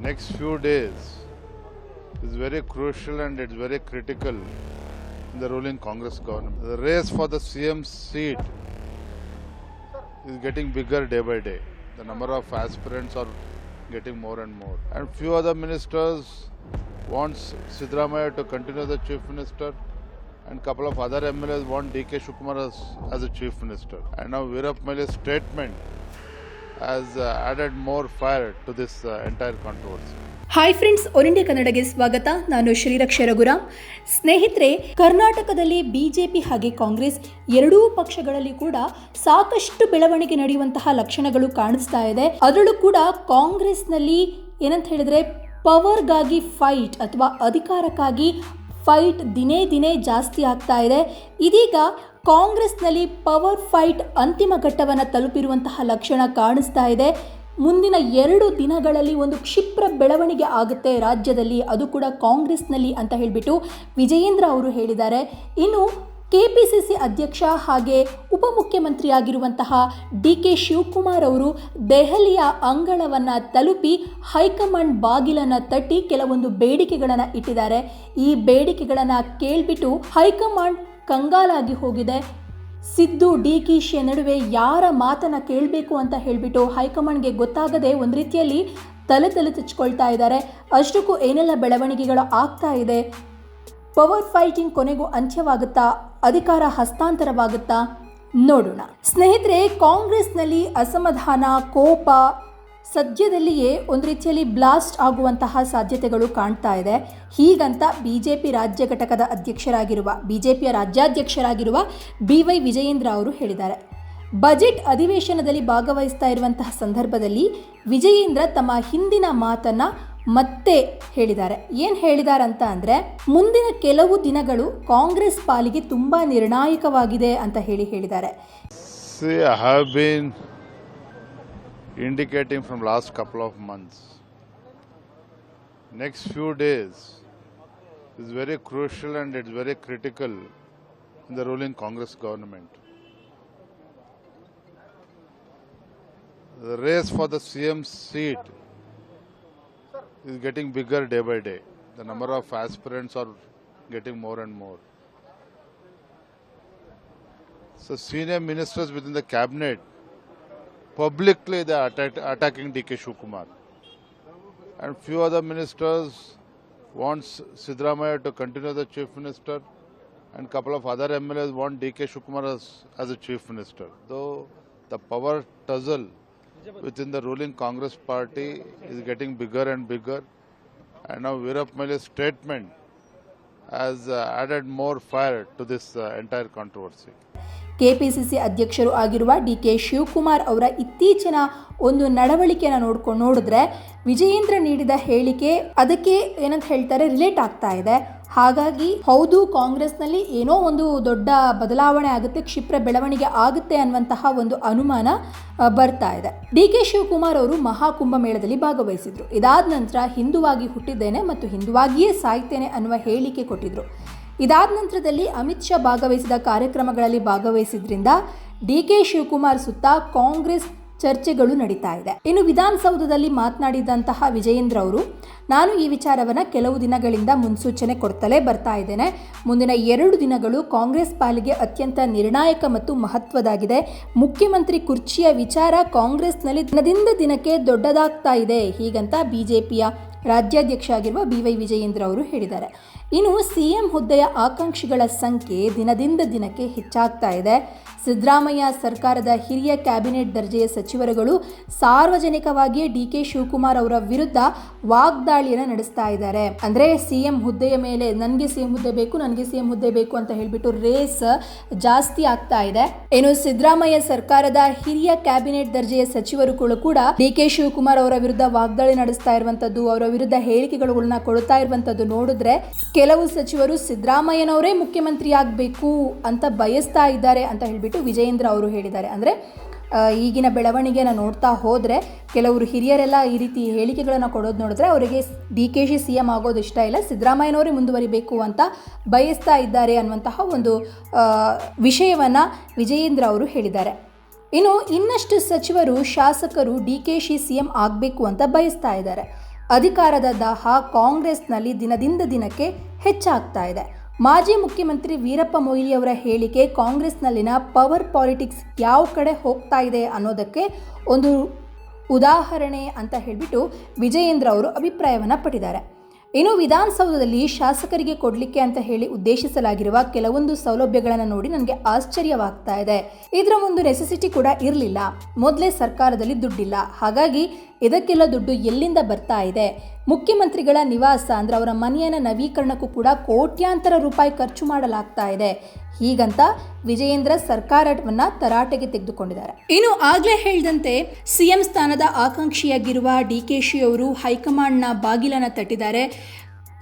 next few days is very crucial and it's very critical in the ruling Congress government. The race for the CM seat is getting bigger day by day. The number of aspirants are getting more and more. And few other ministers wants Sidramaya to continue as chief minister and couple of other MLAs want DK Shukumar as, as a chief minister. And now Virap Maile's statement has uh, added more fire to this uh, entire controversy. Hi friends one India ಕನ್ನಡಗೆ ಸ್ವಾಗತ ನಾನು ಶ್ರೀರಕ್ಷ ರಘುರಾಮ್ ಸ್ನೇಹಿತರೆ ಕರ್ನಾಟಕದಲ್ಲಿ BJP ಹಾಗೆ ಕಾಂಗ್ರೆಸ್ ಎರಡೂ ಪಕ್ಷಗಳಲ್ಲಿ ಕೂಡ ಸಾಕಷ್ಟು ಬೆಳವಣಿಗೆ ನಡೆಯುವಂತಹ ಲಕ್ಷಣಗಳು ಕಾಣಿಸ್ತಾ ಇದೆ ಅದರಲ್ಲೂ ಕೂಡ ಕಾಂಗ್ರೆಸ್ನಲ್ಲಿ ಏನಂತ ಹೇಳಿದ್ರೆ ಪವರ್ಗಾಗಿ ಫೈಟ್ ಅಥವಾ ಅಧಿಕಾರಕ್ಕಾಗಿ ಫೈಟ್ ದಿನೇ ದಿನೇ ಜಾಸ್ತಿ ಆಗ್ತಾ ಇದೆ ಇದೀಗ ಕಾಂಗ್ರೆಸ್ನಲ್ಲಿ ಪವರ್ ಫೈಟ್ ಅಂತಿಮ ಘಟ್ಟವನ್ನು ತಲುಪಿರುವಂತಹ ಲಕ್ಷಣ ಕಾಣಿಸ್ತಾ ಇದೆ. ಮುಂದಿನ ಎರಡು ದಿನಗಳಲ್ಲಿ ಒಂದು ಕ್ಷಿಪ್ರ ಬೆಳವಣಿಗೆ ಆಗುತ್ತೆ ರಾಜ್ಯದಲ್ಲಿ. ಅದು ಕೂಡ ಕಾಂಗ್ರೆಸ್ನಲ್ಲಿ ಅಂತ ಹೇಳಿಬಿಟ್ಟು ವಿಜಯೇಂದ್ರ ಅವರು ಹೇಳಿದ್ದಾರೆ. ಇನ್ನು ಕೆ ಪಿ ಸಿ ಸಿ ಅಧ್ಯಕ್ಷ ಹಾಗೆ ಉಪಮುಖ್ಯಮಂತ್ರಿಯಾಗಿರುವಂತಹ ಡಿ ಕೆ ಶಿವಕುಮಾರ್ ಅವರು ದೆಹಲಿಯ ಅಂಗಳವನ್ನು ತಲುಪಿ ಹೈಕಮಾಂಡ್ ಬಾಗಿಲನ್ನು ತಟ್ಟಿ ಕೆಲವೊಂದು ಬೇಡಿಕೆಗಳನ್ನು ಇಟ್ಟಿದ್ದಾರೆ. ಈ ಬೇಡಿಕೆಗಳನ್ನು ಕೇಳಿಬಿಟ್ಟು ಹೈಕಮಾಂಡ್ ಕಂಗಾಲಾಗಿ ಹೋಗಿದೆ. ಸಿದ್ದು, ಡಿ. ಕಿಶಿಯ ನಡುವೆ ಯಾರ ಮಾತನ್ನ ಕೇಳಬೇಕು ಅಂತ ಹೇಳಿಬಿಟ್ಟು ಹೈಕಮಾಂಡ್ಗೆ ಗೊತ್ತಾಗದೆ ಒಂದು ರೀತಿಯಲ್ಲಿ ತಲೆ ತಲೆ ತೆಚ್ಕೊಳ್ತಾ ಇದ್ದಾರೆ. ಅಷ್ಟಕ್ಕೂ ಏನೆಲ್ಲ ಬೆಳವಣಿಗೆಗಳು ಆಗ್ತಾ ಇದೆ? ಪವರ್ ಫೈಟಿಂಗ್ ಕೊನೆಗೂ ಅಂತ್ಯವಾಗುತ್ತಾ? ಅಧಿಕಾರ ಹಸ್ತಾಂತರವಾಗುತ್ತಾ? ನೋಡೋಣ. ಸ್ನೇಹಿತರೆ, ಕಾಂಗ್ರೆಸ್ನಲ್ಲಿ ಅಸಮಾಧಾನ, ಕೋಪ ಸದ್ಯದಲ್ಲಿಯೇ ಒಂದು ರೀತಿಯಲ್ಲಿ ಬ್ಲಾಸ್ಟ್ ಆಗುವಂತಹ ಸಾಧ್ಯತೆಗಳು ಕಾಣ್ತಾ ಇದೆ. ಹೀಗಂತ ಬಿ ಜೆ ಪಿ ರಾಜ್ಯ ಘಟಕದ ಅಧ್ಯಕ್ಷರಾಗಿರುವ ಬಿ ಜೆ ಪಿಯ ರಾಜ್ಯಾಧ್ಯಕ್ಷರಾಗಿರುವ ಬಿ ವೈ ವಿಜಯೇಂದ್ರ ಅವರು ಹೇಳಿದ್ದಾರೆ. ಬಜೆಟ್ ಅಧಿವೇಶನದಲ್ಲಿ ಭಾಗವಹಿಸ್ತಾ ಇರುವಂತಹ ಸಂದರ್ಭದಲ್ಲಿ ವಿಜಯೇಂದ್ರ ತಮ್ಮ ಹಿಂದಿನ ಮಾತನ್ನು ಮತ್ತೆ ಹೇಳಿದ್ದಾರೆ. ಏನು ಹೇಳಿದ್ದಾರೆ ಅಂತ ಅಂದರೆ, ಮುಂದಿನ ಕೆಲವು ದಿನಗಳು ಕಾಂಗ್ರೆಸ್ ಪಾಲಿಗೆ ತುಂಬ ನಿರ್ಣಾಯಕವಾಗಿದೆ ಅಂತ ಹೇಳಿ ಹೇಳಿದ್ದಾರೆ. Indicating from last couple of months. Next few days is very crucial and it's very critical in the ruling Congress government. The race for the CM seat is getting bigger day by day. The number of aspirants are getting more and more. So senior ministers within the cabinet publicly they are attack, attacking DK Shukumar. And few other ministers want Sidramaya to continue as the chief minister and couple of other MLAs want DK Shukumar as, as a chief minister. Though the power tussle within the ruling Congress party is getting bigger and bigger and now Virap Maile's statement has uh, added more fire to this uh, entire controversy. KPCC ಅಧ್ಯಕ್ಷರು ಆಗಿರುವ D K Shivakumar ಅವರ ಇತ್ತೀಚಿನ ಒಂದು ನಡವಳಿಕೆಯನ್ನು ನೋಡ್ಕೊಂಡು ನೋಡಿದ್ರೆ ವಿಜಯೇಂದ್ರ ನೀಡಿದ ಹೇಳಿಕೆ ಅದಕ್ಕೆ ಏನಂತ ಹೇಳ್ತಾರೆ ರಿಲೇಟ್ ಆಗ್ತಾ ಇದೆ. ಹಾಗಾಗಿ ಹೌದು, ಕಾಂಗ್ರೆಸ್ನಲ್ಲಿ ಏನೋ ಒಂದು ದೊಡ್ಡ ಬದಲಾವಣೆ ಆಗುತ್ತೆ, ಕ್ಷಿಪ್ರ ಬೆಳವಣಿಗೆ ಆಗುತ್ತೆ ಅನ್ನುವಂತಹ ಒಂದು ಅನುಮಾನ ಬರ್ತಾ ಇದೆ. ಡಿ ಕೆ ಶಿವಕುಮಾರ್ ಅವರು ಮಹಾಕುಂಭ ಮೇಳದಲ್ಲಿ ಭಾಗವಹಿಸಿದ್ರು. ಇದಾದ ನಂತರ ಹಿಂದುವಾಗಿ ಹುಟ್ಟಿದ್ದೇನೆ ಮತ್ತು ಹಿಂದುವಾಗಿಯೇ ಸಾಯ್ತೇನೆ ಅನ್ನುವ ಹೇಳಿಕೆ ಕೊಟ್ಟಿದ್ರು. ಇದಾದ ನಂತರದಲ್ಲಿ ಅಮಿತ್ ಶಾ ಭಾಗವಹಿಸಿದ ಕಾರ್ಯಕ್ರಮಗಳಲ್ಲಿ ಭಾಗವಹಿಸಿದ್ರಿಂದ ಡಿ ಕೆ ಶಿವಕುಮಾರ್ ಸುತ್ತ ಕಾಂಗ್ರೆಸ್ ಚರ್ಚೆಗಳು ನಡೀತಾ ಇದೆ. ಇನ್ನು ವಿಧಾನಸೌಧದಲ್ಲಿ ಮಾತನಾಡಿದಂತಹ ವಿಜಯೇಂದ್ರ ಅವರು, ನಾನು ಈ ವಿಚಾರವನ್ನು ಕೆಲವು ದಿನಗಳಿಂದ ಮುನ್ಸೂಚನೆ ಕೊಡ್ತಲೇ ಬರ್ತಾ ಇದ್ದೇನೆ. ಮುಂದಿನ ಎರಡು ದಿನಗಳು ಕಾಂಗ್ರೆಸ್ ಪಾಲಿಗೆ ಅತ್ಯಂತ ನಿರ್ಣಾಯಕ ಮತ್ತು ಮಹತ್ವದಾಗಿದೆ. ಮುಖ್ಯಮಂತ್ರಿ ಕುರ್ಚಿಯ ವಿಚಾರ ಕಾಂಗ್ರೆಸ್ನಲ್ಲಿ ದಿನದಿಂದ ದಿನಕ್ಕೆ ದೊಡ್ಡದಾಗ್ತಾ ಇದೆ ಹೀಗಂತ ಬಿಜೆಪಿಯ ರಾಜ್ಯಾಧ್ಯಕ್ಷ ಆಗಿರುವ ಬಿ ವೈ ವಿಜಯೇಂದ್ರ ಅವರು ಹೇಳಿದ್ದಾರೆ. ಇನ್ನು ಸಿಎಂ ಹುದ್ದೆಯ ಆಕಾಂಕ್ಷಿಗಳ ಸಂಖ್ಯೆ ದಿನದಿಂದ ದಿನಕ್ಕೆ ಹೆಚ್ಚಾಗ್ತಾ ಇದೆ. ಸಿದ್ದರಾಮಯ್ಯ ಸರ್ಕಾರದ ಹಿರಿಯ ಕ್ಯಾಬಿನೆಟ್ ದರ್ಜೆಯ ಸಚಿವರುಗಳು ಸಾರ್ವಜನಿಕವಾಗಿಯೇ ಡಿ ಕೆ ಶಿವಕುಮಾರ್ ಅವರ ವಿರುದ್ಧ ವಾಗ್ದಾಳಿಯನ್ನು ನಡೆಸ್ತಾ ಇದ್ದಾರೆ. ಅಂದ್ರೆ ಸಿಎಂ ಹುದ್ದೆಯ ಮೇಲೆ ನನಗೆ ಸಿಎಂ ಹುದ್ದೆ ಬೇಕು, ನನಗೆ ಸಿಎಂ ಹುದ್ದೆ ಬೇಕು ಅಂತ ಹೇಳಿಬಿಟ್ಟು ರೇಸ್ ಜಾಸ್ತಿ ಆಗ್ತಾ ಇದೆ. ಏನು ಸಿದ್ದರಾಮಯ್ಯ ಸರ್ಕಾರದ ಹಿರಿಯ ಕ್ಯಾಬಿನೆಟ್ ದರ್ಜೆಯ ಸಚಿವರುಗಳು ಕೂಡ ಡಿ ಕೆ ಶಿವಕುಮಾರ್ ಅವರ ವಿರುದ್ಧ ವಾಗ್ದಾಳಿ ನಡೆಸ್ತಾ ಇರುವಂತದ್ದು, ಅವರ ವಿರುದ್ಧ ಹೇಳಿಕೆಗಳನ್ನ ಕೊಡ್ತಾ ಇರುವಂತದ್ದು ನೋಡಿದ್ರೆ ಕೆಲವು ಸಚಿವರು ಸಿದ್ದರಾಮಯ್ಯನವರೇ ಮುಖ್ಯಮಂತ್ರಿ ಆಗಬೇಕು ಅಂತ ಬಯಸ್ತಾ ಇದ್ದಾರೆ ಅಂತ ಹೇಳಿಬಿಟ್ಟು ವಿಜಯೇಂದ್ರ ಅವರು ಹೇಳಿದ್ದಾರೆ. ಅಂದರೆ ಈಗಿನ ಬೆಳವಣಿಗೆನ ನೋಡ್ತಾ ಹೋದರೆ ಕೆಲವರು ಹಿರಿಯರೆಲ್ಲ ಈ ರೀತಿ ಹೇಳಿಕೆಗಳನ್ನು ಕೊಡೋದು ನೋಡಿದ್ರೆ ಅವರಿಗೆ D K Shi C M ಆಗೋದು ಇಷ್ಟ ಇಲ್ಲ, ಸಿದ್ದರಾಮಯ್ಯನವರೇ ಮುಂದುವರಿಬೇಕು ಅಂತ ಬಯಸ್ತಾ ಇದ್ದಾರೆ ಅನ್ನುವಂತಹ ಒಂದು ವಿಷಯವನ್ನು ವಿಜಯೇಂದ್ರ ಅವರು ಹೇಳಿದ್ದಾರೆ. ಇನ್ನು ಇನ್ನಷ್ಟು ಸಚಿವರು ಶಾಸಕರು D K Shi C M ಆಗಬೇಕು ಅಂತ ಬಯಸ್ತಾ ಇದ್ದಾರೆ. ಅಧಿಕಾರದ ದಾಹ ಕಾಂಗ್ರೆಸ್ನಲ್ಲಿ ದಿನದಿಂದ ದಿನಕ್ಕೆ ಹೆಚ್ಚಾಗ್ತಾ ಇದೆ. ಮಾಜಿ ಮುಖ್ಯಮಂತ್ರಿ ವೀರಪ್ಪ ಮೊಯ್ಲಿ ಅವರ ಹೇಳಿಕೆ ಕಾಂಗ್ರೆಸ್ನಲ್ಲಿನ ಪವರ್ ಪಾಲಿಟಿಕ್ಸ್ ಯಾವ ಕಡೆ ಹೋಗ್ತಾ ಇದೆ ಅನ್ನೋದಕ್ಕೆ ಒಂದು ಉದಾಹರಣೆ ಅಂತ ಹೇಳಿಬಿಟ್ಟು ವಿಜಯೇಂದ್ರ ಅವರು ಅಭಿಪ್ರಾಯವನ್ನು ಪಟ್ಟಿದ್ದಾರೆ. ಇನ್ನು ವಿಧಾನಸೌಧದಲ್ಲಿ ಶಾಸಕರಿಗೆ ಕೊಡಲಿಕ್ಕೆ ಅಂತ ಹೇಳಿ ಉದ್ದೇಶಿಸಲಾಗಿರುವ ಕೆಲವೊಂದು ಸೌಲಭ್ಯಗಳನ್ನು ನೋಡಿ ನನಗೆ ಆಶ್ಚರ್ಯವಾಗ್ತಾ ಇದೆ. ಇದರ ಒಂದು ನೆಸೆಸಿಟಿ ಕೂಡ ಇರಲಿಲ್ಲ. ಮೊದಲೇ ಸರ್ಕಾರದಲ್ಲಿ ದುಡ್ಡಿಲ್ಲ. ಹಾಗಾಗಿ ಇದಕ್ಕೆಲ್ಲ ದುಡ್ಡು ಎಲ್ಲಿಂದ ಬರ್ತಾ ಇದೆ? ಮುಖ್ಯಮಂತ್ರಿಗಳ ನಿವಾಸ ಅಂದರೆ ಅವರ ಮನೆಯನ್ನ ನವೀಕರಣಕ್ಕೂ ಕೂಡ ಕೋಟ್ಯಾಂತರ ರೂಪಾಯಿ ಖರ್ಚು ಮಾಡಲಾಗ್ತಾ ಇದೆ. ಹೀಗಂತ ವಿಜಯೇಂದ್ರ ಸರ್ಕಾರವನ್ನ ತರಾಟೆಗೆ ತೆಗೆದುಕೊಂಡಿದ್ದಾರೆ. ಇನ್ನು ಆಗ್ಲೇ ಹೇಳಿದಂತೆ ಸಿಎಂ ಸ್ಥಾನದ ಆಕಾಂಕ್ಷಿಯಾಗಿರುವ ಡಿ ಕೆ ಶಿ ಅವರು ಹೈಕಮಾಂಡ್ನ ಬಾಗಿಲನ್ನ ತಟ್ಟಿದ್ದಾರೆ.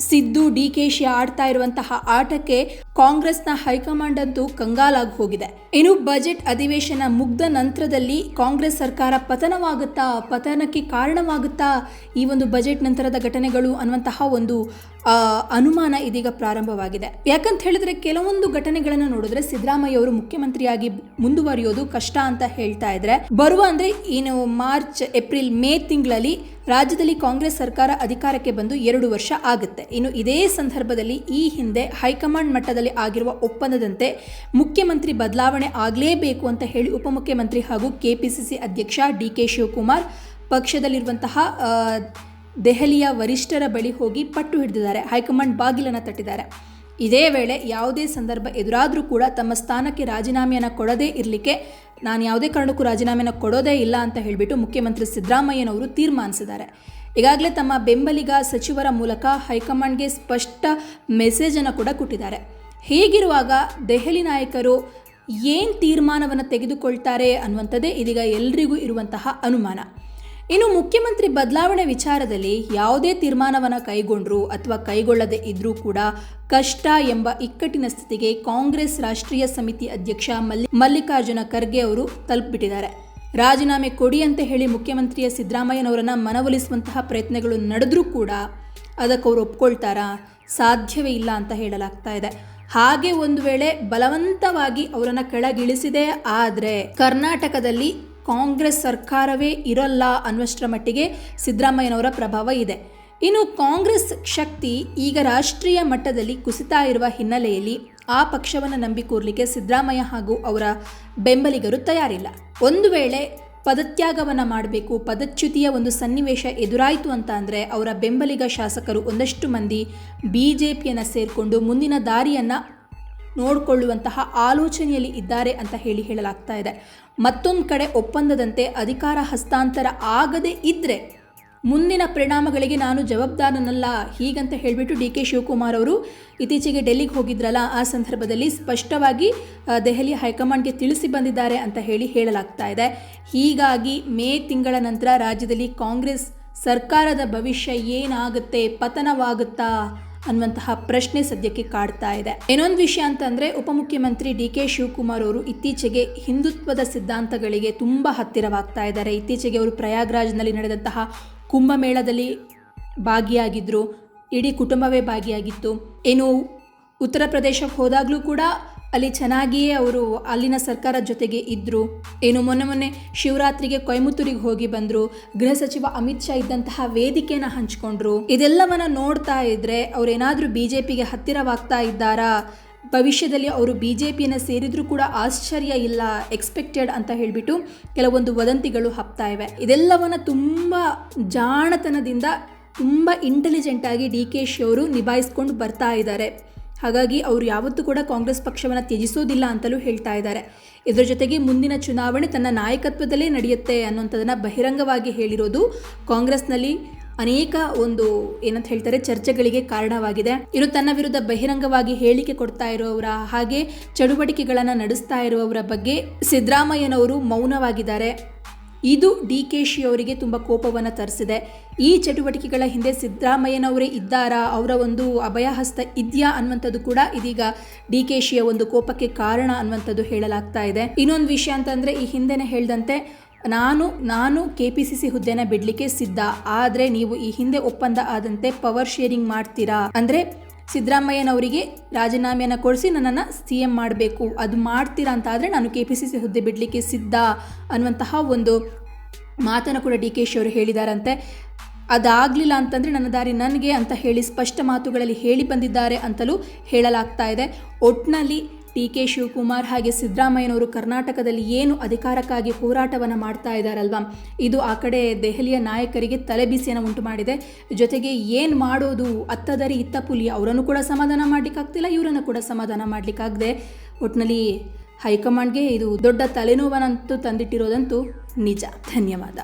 ಸಿದ್ದು, ಡಿ ಕೆ ಶಿ ಆಡ್ತಾ ಇರುವಂತಹ ಆಟಕ್ಕೆ ಕಾಂಗ್ರೆಸ್ನ ಹೈಕಮಾಂಡ್ ಅಂತೂ ಕಂಗಾಲಾಗಿ ಹೋಗಿದೆ ಇನ್ನು ಬಜೆಟ್ ಅಧಿವೇಶನ ಮುಗ್ಧ ನಂತರದಲ್ಲಿ ಕಾಂಗ್ರೆಸ್ ಸರ್ಕಾರ ಪತನವಾಗುತ್ತಾ, ಪತನಕ್ಕೆ ಕಾರಣವಾಗುತ್ತಾ ಈ ಒಂದು ಬಜೆಟ್ ನಂತರದ ಘಟನೆಗಳು ಅನ್ನುವಂತಹ ಒಂದು ಅನುಮಾನ ಇದೀಗ ಪ್ರಾರಂಭವಾಗಿದೆ. ಯಾಕಂತ ಹೇಳಿದ್ರೆ ಕೆಲವೊಂದು ಘಟನೆಗಳನ್ನು ನೋಡಿದ್ರೆ ಸಿದ್ದರಾಮಯ್ಯ ಅವರು ಮುಖ್ಯಮಂತ್ರಿಯಾಗಿ ಮುಂದುವರಿಯೋದು ಕಷ್ಟ ಅಂತ ಹೇಳ್ತಾ ಇದ್ರೆ, ಬರುವ ಅಂದ್ರೆ ಏನು ಮಾರ್ಚ್, ಏಪ್ರಿಲ್, ಮೇ ತಿಂಗಳಲ್ಲಿ ರಾಜ್ಯದಲ್ಲಿ ಕಾಂಗ್ರೆಸ್ ಸರ್ಕಾರ ಅಧಿಕಾರಕ್ಕೆ ಬಂದು ಎರಡು ವರ್ಷ ಆಗುತ್ತೆ. ಇನ್ನು ಇದೇ ಸಂದರ್ಭದಲ್ಲಿ ಈ ಹಿಂದೆ ಹೈಕಮಾಂಡ್ ಮಟ್ಟದಲ್ಲಿ ಆಗಿರುವ ಒಪ್ಪಂದದಂತೆ ಮುಖ್ಯಮಂತ್ರಿ ಬದಲಾವಣೆ ಆಗಲೇಬೇಕು ಅಂತ ಹೇಳಿ ಉಪಮುಖ್ಯಮಂತ್ರಿ ಹಾಗೂ ಕೆಪಿಸಿಸಿ ಅಧ್ಯಕ್ಷ ಡಿ ಕೆ ಶಿವಕುಮಾರ್ ಪಕ್ಷದಲ್ಲಿರುವಂತಹ ದೆಹಲಿಯ ವರಿಷ್ಠರ ಬಳಿ ಹೋಗಿ ಪಟ್ಟು ಹಿಡಿದಿದ್ದಾರೆ. ಹೈಕಮಾಂಡ್ ಬಾಗಿಲನ್ನು ತಟ್ಟಿದ್ದಾರೆ. ಇದೇ ವೇಳೆ ಯಾವುದೇ ಸಂದರ್ಭ ಎದುರಾದರೂ ಕೂಡ ತಮ್ಮ ಸ್ಥಾನಕ್ಕೆ ರಾಜೀನಾಮೆಯನ್ನು ಕೊಡದೇ ಇರಲಿಕ್ಕೆ ನಾನು ಯಾವುದೇ ಕಾರಣಕ್ಕೂ ರಾಜೀನಾಮೆಯನ್ನು ಕೊಡೋದೇ ಇಲ್ಲ ಅಂತ ಹೇಳಿಬಿಟ್ಟು ಮುಖ್ಯಮಂತ್ರಿ ಸಿದ್ದರಾಮಯ್ಯನವರು ತೀರ್ಮಾನಿಸಿದ್ದಾರೆ. ಈಗಾಗಲೇ ತಮ್ಮ ಬೆಂಬಲಿಗ ಸಚಿವರ ಮೂಲಕ ಹೈಕಮಾಂಡ್ಗೆ ಸ್ಪಷ್ಟ ಮೆಸೇಜನ್ನು ಕೂಡ ಕೊಟ್ಟಿದ್ದಾರೆ. ಹೀಗಿರುವಾಗ ದೆಹಲಿ ನಾಯಕರು ಏನು ತೀರ್ಮಾನವನ್ನು ತೆಗೆದುಕೊಳ್ತಾರೆ ಅನ್ನುವಂಥದ್ದೇ ಇದೀಗ ಎಲ್ರಿಗೂ ಇರುವಂತಹ ಅನುಮಾನ. ಇನ್ನು ಮುಖ್ಯಮಂತ್ರಿ ಬದಲಾವಣೆ ವಿಚಾರದಲ್ಲಿ ಯಾವುದೇ ತೀರ್ಮಾನವನ್ನು ಕೈಗೊಂಡ್ರು ಅಥವಾ ಕೈಗೊಳ್ಳದೆ ಇದ್ರೂ ಕೂಡ ಕಷ್ಟ ಎಂಬ ಇಕ್ಕಟ್ಟಿನ ಸ್ಥಿತಿಗೆ ಕಾಂಗ್ರೆಸ್ ರಾಷ್ಟ್ರೀಯ ಸಮಿತಿ ಅಧ್ಯಕ್ಷ ಮಲ್ಲಿ ಮಲ್ಲಿಕಾರ್ಜುನ ಖರ್ಗೆ ಅವರು ತಲುಪಿಬಿಟ್ಟಿದ್ದಾರೆ. ರಾಜೀನಾಮೆ ಕೊಡಿ ಅಂತ ಹೇಳಿ ಮುಖ್ಯಮಂತ್ರಿಯ ಸಿದ್ದರಾಮಯ್ಯನವರನ್ನು ಮನವೊಲಿಸುವಂತಹ ಪ್ರಯತ್ನಗಳು ನಡೆದ್ರೂ ಕೂಡ ಅದಕ್ಕೆ ಅವರು ಒಪ್ಕೊಳ್ತಾರಾ? ಸಾಧ್ಯವೇ ಇಲ್ಲ ಅಂತ ಹೇಳಲಾಗ್ತಾ ಇದೆ. ಹಾಗೆ ಒಂದು ವೇಳೆ ಬಲವಂತವಾಗಿ ಅವರನ್ನು ಕೆಳಗಿಳಿಸಿದೆ ಆದರೆ ಕರ್ನಾಟಕದಲ್ಲಿ ಕಾಂಗ್ರೆಸ್ ಸರ್ಕಾರವೇ ಇರಲ್ಲ ಅನ್ನುವಷ್ಟರ ಮಟ್ಟಿಗೆ ಸಿದ್ದರಾಮಯ್ಯನವರ ಪ್ರಭಾವ ಇದೆ. ಇನ್ನು ಕಾಂಗ್ರೆಸ್ ಶಕ್ತಿ ಈಗ ರಾಷ್ಟ್ರೀಯ ಮಟ್ಟದಲ್ಲಿ ಕುಸಿತಾ ಇರುವ ಹಿನ್ನೆಲೆಯಲ್ಲಿ ಆ ಪಕ್ಷವನ್ನು ನಂಬಿಕೂರ್ಲಿಕ್ಕೆ ಸಿದ್ದರಾಮಯ್ಯ ಹಾಗೂ ಅವರ ಬೆಂಬಲಿಗರು ತಯಾರಿಲ್ಲ. ಒಂದು ವೇಳೆ ಪದತ್ಯಾಗವನ್ನು ಮಾಡಬೇಕು, ಪದಚ್ಯುತಿಯ ಒಂದು ಸನ್ನಿವೇಶ ಎದುರಾಯಿತು ಅಂತ ಅಂದರೆ ಅವರ ಬೆಂಬಲಿಗ ಶಾಸಕರು ಒಂದಷ್ಟು ಮಂದಿ ಬಿ ಜೆ ಪಿಯನ್ನು ಸೇರಿಕೊಂಡು ಮುಂದಿನ ದಾರಿಯನ್ನು ನೋಡಿಕೊಳ್ಳುವಂತಹ ಆಲೋಚನೆಯಲ್ಲಿ ಇದ್ದಾರೆ ಅಂತ ಹೇಳಿ ಹೇಳಲಾಗ್ತಾ ಇದೆ. ಮತ್ತೊಂದು ಕಡೆ ಒಪ್ಪಂದದಂತೆ ಅಧಿಕಾರ ಹಸ್ತಾಂತರ ಆಗದೇ ಇದ್ದರೆ ಮುಂದಿನ ಪರಿಣಾಮಗಳಿಗೆ ನಾನು ಜವಾಬ್ದಾರನಲ್ಲ ಹೀಗಂತ ಹೇಳಿಬಿಟ್ಟು ಡಿ ಕೆ ಶಿವಕುಮಾರ್ ಅವರು ಇತ್ತೀಚೆಗೆ ಡೆಲ್ಲಿಗೆ ಹೋಗಿದ್ರಲ್ಲ, ಆ ಸಂದರ್ಭದಲ್ಲಿ ಸ್ಪಷ್ಟವಾಗಿ ದೆಹಲಿ ಹೈಕಮಾಂಡ್ಗೆ ತಿಳಿಸಿ ಬಂದಿದ್ದಾರೆ ಅಂತ ಹೇಳಿ ಹೇಳಲಾಗ್ತಾ ಇದೆ. ಹೀಗಾಗಿ ಮೇ ತಿಂಗಳ ನಂತರ ರಾಜ್ಯದಲ್ಲಿ ಕಾಂಗ್ರೆಸ್ ಸರ್ಕಾರದ ಭವಿಷ್ಯ ಏನಾಗುತ್ತೆ, ಪತನವಾಗುತ್ತಾ ಅನ್ನುವಂತಹ ಪ್ರಶ್ನೆ ಸದ್ಯಕ್ಕೆ ಕಾಡ್ತಾ ಇದೆ. ಇನ್ನೊಂದು ವಿಷಯ ಅಂತಂದ್ರೆ, ಉಪಮುಖ್ಯಮಂತ್ರಿ ಡಿ ಕೆ ಶಿವಕುಮಾರ್ ಅವರು ಇತ್ತೀಚೆಗೆ ಹಿಂದುತ್ವದ ಸಿದ್ಧಾಂತಗಳಿಗೆ ತುಂಬಾ ಹತ್ತಿರವಾಗ್ತಾ ಇದ್ದಾರೆ. ಇತ್ತೀಚೆಗೆ ಅವರು ಪ್ರಯಾಗ್ರಾಜ್ನಲ್ಲಿ ನಡೆದಂತಹ ಕುಂಭಮೇಳದಲ್ಲಿ ಭಾಗಿಯಾಗಿದ್ದರು ಇಡೀ ಕುಟುಂಬವೇ ಭಾಗಿಯಾಗಿತ್ತು. ಏನು, ಉತ್ತರ ಪ್ರದೇಶಕ್ಕೆ ಹೋದಾಗಲೂ ಕೂಡ ಅಲ್ಲಿ ಚೆನ್ನಾಗಿಯೇ ಅವರು ಅಲ್ಲಿನ ಸರ್ಕಾರ ಜೊತೆಗೆ ಇದ್ದರು ಏನು, ಮೊನ್ನೆ ಮೊನ್ನೆ ಶಿವರಾತ್ರಿಗೆ ಕೊಯಮತ್ತೂರಿಗೆ ಹೋಗಿ ಬಂದರು. ಗೃಹ ಸಚಿವ ಅಮಿತ್ ಶಾ ಇದ್ದಂತಹ ವೇದಿಕೆನ ಹಂಚಿಕೊಂಡ್ರು. ಇದೆಲ್ಲವನ್ನ ನೋಡ್ತಾ ಇದ್ರೆ ಏನಾದರೂ ಬಿ ಜೆ ಪಿಗೆ ಹತ್ತಿರವಾಗ್ತಾ ಇದ್ದಾರಾ? ಭವಿಷ್ಯದಲ್ಲಿ ಅವರು ಬಿ ಜೆ ಪಿಯನ್ನು ಸೇರಿದರೂ ಕೂಡ ಆಶ್ಚರ್ಯ ಇಲ್ಲ ಎಕ್ಸ್ಪೆಕ್ಟೆಡ್ ಅಂತ ಹೇಳಿಬಿಟ್ಟು ಕೆಲವೊಂದು ವದಂತಿಗಳು ಹಬ್ತಾ ಇವೆ. ಇದೆಲ್ಲವನ್ನು ತುಂಬ ಜಾಣತನದಿಂದ ತುಂಬ ಇಂಟೆಲಿಜೆಂಟಾಗಿ ಡಿ ಕೆ ಶಿ ಅವರು ನಿಭಾಯಿಸ್ಕೊಂಡು ಬರ್ತಾ ಇದ್ದಾರೆ. ಹಾಗಾಗಿ ಅವರು ಯಾವತ್ತೂ ಕೂಡ ಕಾಂಗ್ರೆಸ್ ಪಕ್ಷವನ್ನು ತ್ಯಜಿಸೋದಿಲ್ಲ ಅಂತಲೂ ಹೇಳ್ತಾ ಇದ್ದಾರೆ. ಇದರ ಜೊತೆಗೆ ಮುಂದಿನ ಚುನಾವಣೆ ತನ್ನ ನಾಯಕತ್ವದಲ್ಲೇ ನಡೆಯುತ್ತೆ ಅನ್ನೋಂಥದ್ದನ್ನು ಬಹಿರಂಗವಾಗಿ ಹೇಳಿರೋದು ಕಾಂಗ್ರೆಸ್ನಲ್ಲಿ ಅನೇಕ ಒಂದು ಏನಂತ ಹೇಳ್ತಾರೆ ಚರ್ಚೆಗಳಿಗೆ ಕಾರಣವಾಗಿದೆ. ಇವರು ತನ್ನ ವಿರುದ್ಧ ಬಹಿರಂಗವಾಗಿ ಹೇಳಿಕೆ ಕೊಡ್ತಾ ಇರುವವರ ಹಾಗೆ ಚಟುವಟಿಕೆಗಳನ್ನು ನಡೆಸ್ತಾ ಇರುವವರ ಬಗ್ಗೆ ಸಿದ್ದರಾಮಯ್ಯನವರು ಮೌನವಾಗಿದ್ದಾರೆ. ಇದು ಡಿ ಕೆ ಶಿ ಅವರಿಗೆ ತುಂಬ ಕೋಪವನ್ನು ತರಿಸಿದೆ. ಈ ಚಟುವಟಿಕೆಗಳ ಹಿಂದೆ ಸಿದ್ದರಾಮಯ್ಯನವರೇ ಇದ್ದಾರಾ? ಅವರ ಒಂದು ಅಭಯಹಸ್ತ ಇದೆಯಾ ಅನ್ನುವಂಥದ್ದು ಕೂಡ ಇದೀಗ ಡಿ ಕೆ ಶಿಯ ಒಂದು ಕೋಪಕ್ಕೆ ಕಾರಣ ಅನ್ನುವಂಥದ್ದು ಹೇಳಲಾಗ್ತಾ ಇದೆ. ಇನ್ನೊಂದು ವಿಷಯ ಅಂತಂದರೆ ಈ ಹಿಂದೆನೇ ಹೇಳ್ದಂತೆ ನಾನು ನಾನು ಕೆ ಪಿ ಸಿ ಸಿ ಹುದ್ದೆನ ಬಿಡಲಿಕ್ಕೆ ಸಿದ್ಧ. ಆದರೆ ನೀವು ಈ ಹಿಂದೆ ಒಪ್ಪಂದ ಆದಂತೆ ಪವರ್ ಶೇರಿಂಗ್ ಮಾಡ್ತೀರಾ? ಅಂದರೆ ಸಿದ್ದರಾಮಯ್ಯನವರಿಗೆ ರಾಜೀನಾಮೆಯನ್ನು ಕೊಡಿಸಿ ನನ್ನನ್ನು ಸಿ ಎಂ ಮಾಡಬೇಕು. ಅದು ಮಾಡ್ತೀರಾ ಅಂತ ಆದರೆ ನಾನು ಕೆ ಪಿ ಸಿ ಸಿ ಹುದ್ದೆ ಬಿಡಲಿಕ್ಕೆ ಸಿದ್ಧ ಅನ್ನುವಂತಹ ಒಂದು ಮಾತನ್ನು ಕೂಡ ಡಿ ಕೆ ಶಿ ಅವರು ಹೇಳಿದಾರಂತೆ. ಅದಾಗಲಿಲ್ಲ ಅಂತಂದರೆ ನನ್ನ ದಾರಿ ನನಗೆ ಅಂತ ಹೇಳಿ ಸ್ಪಷ್ಟ ಮಾತುಗಳಲ್ಲಿ ಹೇಳಿ ಬಂದಿದ್ದಾರೆ ಅಂತಲೂ ಹೇಳಲಾಗ್ತಾ ಇದೆ. ಒಟ್ನಲ್ಲಿ ಡಿ ಕೆ ಶಿವಕುಮಾರ್ ಹಾಗೆ ಸಿದ್ದರಾಮಯ್ಯನವರು ಕರ್ನಾಟಕದಲ್ಲಿ ಏನು ಅಧಿಕಾರಕ್ಕಾಗಿ ಹೋರಾಟವನ್ನು ಮಾಡ್ತಾ ಇದ್ದಾರಲ್ವಾ ಇದು ಆ ಕಡೆ ದೆಹಲಿಯ ನಾಯಕರಿಗೆ ತಲೆಬಿಸಿಯನ್ನು ಉಂಟು ಮಾಡಿದೆ. ಜೊತೆಗೆ ಏನು ಮಾಡೋದು? ಅತ್ತದರಿ ಇತ್ತ ಪುಲಿ ಅವರನ್ನು ಕೂಡ ಸಮಾಧಾನ ಮಾಡಲಿಕ್ಕಾಗ್ತಿಲ್ಲ ಇವರನ್ನು ಕೂಡ ಸಮಾಧಾನ ಮಾಡಲಿಕ್ಕಾಗದೆ ಒಟ್ಟಿನಲ್ಲಿ ಹೈಕಮಾಂಡ್ಗೆ ಇದು ದೊಡ್ಡ ತಲೆನೋವನ್ನಂತೂ ತಂದಿಟ್ಟಿರೋದಂತೂ ನಿಜ. ಧನ್ಯವಾದ.